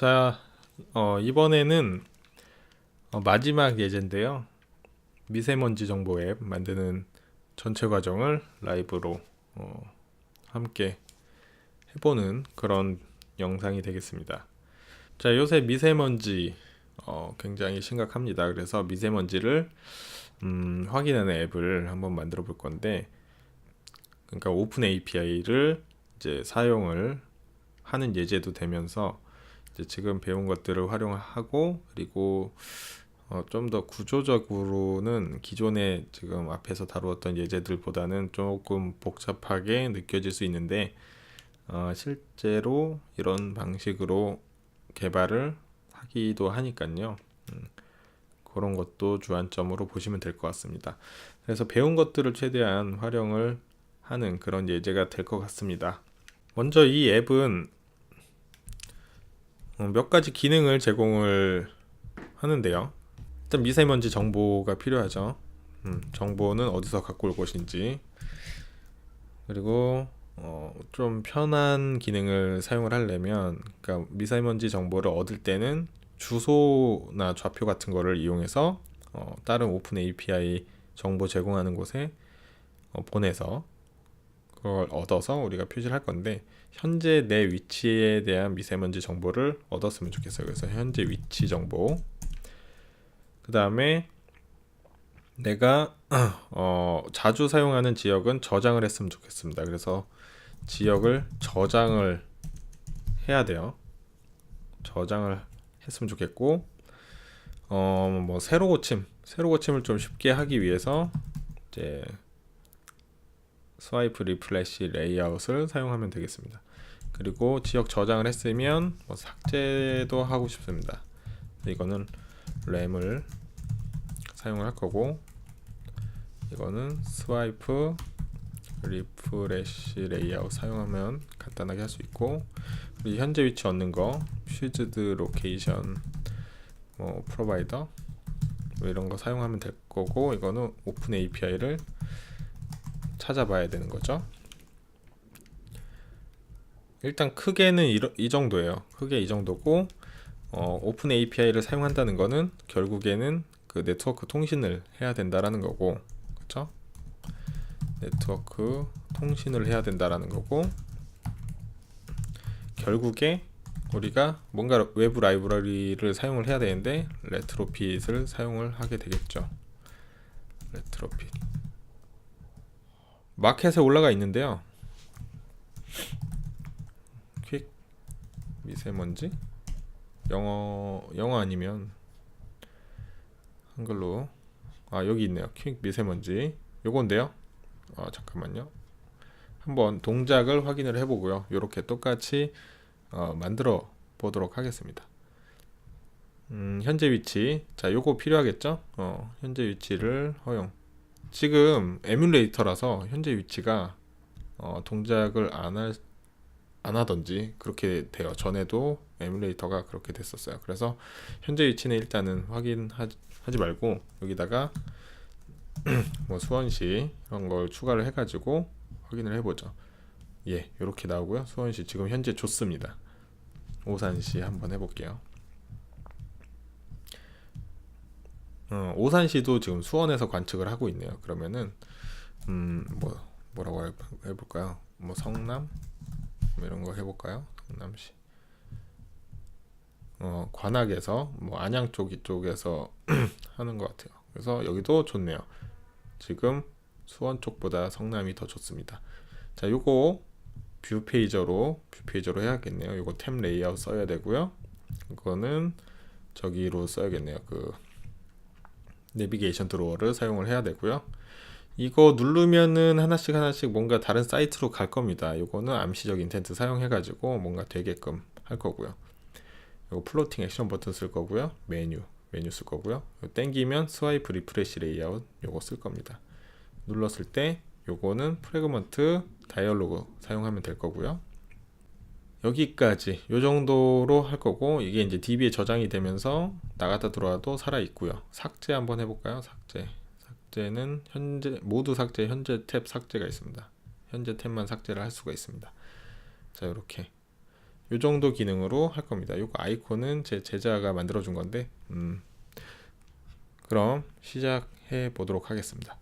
자, 어, 이번에는 어, 마지막 예제인데요. 미세먼지 정보 앱 만드는 전체 과정을 라이브로 어, 함께 해보는 그런 영상이 되겠습니다. 자, 요새 미세먼지 어, 굉장히 심각합니다. 그래서 미세먼지를 음, 확인하는 앱을 한번 만들어 볼 건데, 그러니까 오픈 API를 이제 사용을 하는 예제도 되면서 지금 배운 것들을 활용하고 그리고 어, 좀 더 구조적으로는 기존에 지금 앞에서 다루었던 예제들보다는 조금 복잡하게 느껴질 수 있는데 어, 실제로 이런 방식으로 개발을 하기도 하니까요. 음, 그런 것도 주안점으로 보시면 될 것 같습니다. 그래서 배운 것들을 최대한 활용을 하는 그런 예제가 될 것 같습니다. 먼저 이 앱은 어, 몇 가지 기능을 제공을 하는데요. 일단 미세먼지 정보가 필요하죠. 음, 정보는 어디서 갖고 올 것인지 그리고 어, 좀 편한 기능을 사용을 하려면 그러니까 미세먼지 정보를 얻을 때는 주소나 좌표 같은 거를 이용해서 어, 다른 오픈 API 정보 제공하는 곳에 어, 보내서 그걸 얻어서 우리가 표시를 할 건데 현재 내 위치에 대한 미세먼지 정보를 얻었으면 좋겠어요. 그래서 현재 위치 정보. 그 다음에 내가 어, 자주 사용하는 지역은 저장을 했으면 좋겠습니다. 그래서 지역을 저장을 해야 돼요. 저장을 했으면 좋겠고, 어, 뭐 새로 고침, 새로 고침을 좀 쉽게 하기 위해서 이제 스와이프 리플래시 레이아웃을 사용하면 되겠습니다. 그리고 지역 저장을 했으면 뭐 삭제도 하고 싶습니다. 이거는 램을 사용을 할 거고 이거는 스와이프 리프레시 레이아웃 사용하면 간단하게 할 수 있고 그리고 현재 위치 얻는 거 퓨즈드 로케이션 뭐 프로바이더 뭐 이런 거 사용하면 될 거고 이거는 오픈 API를 찾아봐야 되는 거죠. 일단 크게는 이, 이 정도예요. 크게 이 정도고 어, 오픈 API를 사용한다는 거는 결국에는 그 네트워크 통신을 해야 된다라는 거고, 그렇죠? 네트워크 통신을 해야 된다라는 거고, 결국에 우리가 뭔가 외부 라이브러리를 사용을 해야 되는데 레트로핏을 사용을 하게 되겠죠. 레트로핏. 마켓에 올라가 있는데요. 퀵 미세먼지 영어 영어 아니면 한글로 아 여기 있네요. 퀵 미세먼지 요건데요. 아 잠깐만요. 한번 동작을 확인을 해보고요. 이렇게 똑같이 어, 만들어 보도록 하겠습니다. 음, 현재 위치 자 요거 필요하겠죠? 어, 현재 위치를 허용 지금 에뮬레이터라서 현재 위치가 어, 동작을 안 할, 안 하던지 그렇게 돼요. 전에도 에뮬레이터가 그렇게 됐었어요. 그래서 현재 위치는 일단은 확인하지 말고 여기다가 뭐 수원시 이런 걸 추가를 해가지고 확인을 해보죠. 예, 이렇게 나오고요. 수원시 지금 현재 좋습니다. 오산시 한번 해볼게요. 어, 오산시도 지금 수원에서 관측을 하고 있네요. 그러면은 음, 뭐 뭐라고 해, 해볼까요? 뭐 성남 뭐 이런 거 해볼까요? 성남시. 어, 관악에서 뭐 안양 쪽 이쪽에서 하는 것 같아요. 그래서 여기도 좋네요. 지금 수원 쪽보다 성남이 더 좋습니다. 자, 요거 뷰 페이저로 뷰 페이저로 해야겠네요. 요거 템 레이아웃 써야 되고요. 이거는 저기로 써야겠네요. 그 내비게이션 드로어를 사용을 해야 되고요. 이거 누르면은 하나씩 하나씩 뭔가 다른 사이트로 갈 겁니다. 이거는 암시적 인텐트 사용해가지고 뭔가 되게끔 할 거고요. 이거 플로팅 액션 버튼 쓸 거고요. 메뉴 메뉴 쓸 거고요. 땡기면 스와이프 리프레시 레이아웃 요거 쓸 겁니다. 눌렀을 때 요거는 프레그먼트 다이얼로그 사용하면 될 거고요. 여기까지 요 정도로 할 거고 이게 이제 DB에 저장이 되면서 나갔다 들어와도 살아 있고요. 삭제 한번 해볼까요? 삭제. 삭제는 현재 모두 삭제 현재 탭 삭제가 있습니다. 현재 탭만 삭제를 할 수가 있습니다. 자 이렇게 요 정도 기능으로 할 겁니다. 요거 아이콘은 제 제자가 만들어 준 건데 음, 그럼 시작해 보도록 하겠습니다.